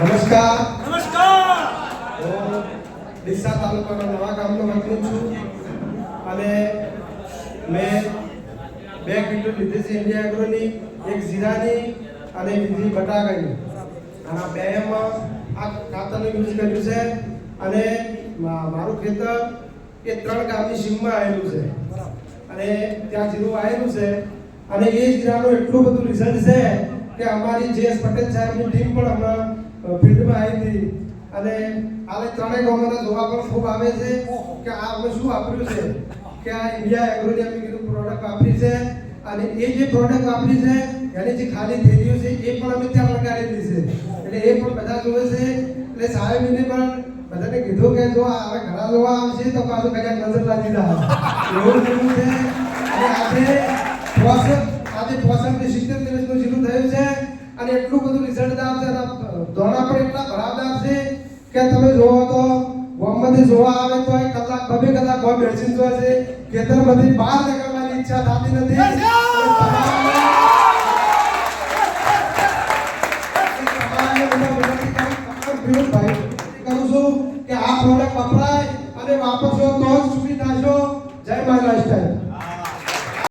નમસ્કાર. નમસ્કાર. હું ડીસા તાલુકાના નવા ગામનો વતની છું અને મેં બે કિલો લીધી છે ઇન્ડિયા એગ્રોની એક જીરાની અને બીજી બટાકાની. અને આ બેમાં આ ખાતરનો યુઝ કર્યું છે અને મારું ખેતર એ ત્રણ ગામની સીમમાં આવેલું છે. અને ત્યાં જીરું આવેલું છે. અને એ જીરાનું એટલું બધું રિઝલ્ટ છે કે અમારી જે પટેલ સાહેબની ટીમ પણ હમણાં ફિલ્ડમાં આવી હતી. અને હાલે ત્રણેય ગામોને જોવા પણ ખૂબ આવે છે કે આ અમે શું વાપર્યું છે? કે આ ઇન્ડિયા એગ્રોની પ્રોડક્ટ વાપરી છે. અને એ જે પ્રોડક્ટ વાપરી છે, એની જે ખાલી થેલીઓ છે, એ પણ અમે ત્યાં લગાડેલી છે. એટલે એ પણ બધા જોવે છે. એટલે સાહેબને પણ બધાને કીધું કે જો આ ઘણા જોવા આવશે તો પાછું કદાચ નજર લાગી જાય. એવું થયું છે. અને આજે આજે પોસઠથી સિત્તેર દિવસનું જીરું થયું છે અને એટલું બધું રિઝલ્ટ આપશે અને દોણા પણ એટલા ભરાવદાર છે કે તમે જોવો તો ગોમમાંથી જોવા આવે તો એક કલાક બબે કલાક ગોમ બેસીને જોવે છે ખેતરમાંથી બહાર નીકળવાની ઈચ્છા થતી નથી. બધા કરું, છું કે આ પ્રોડક્ટ વપરાય અને વાપરશો તો જ સુખી થશો.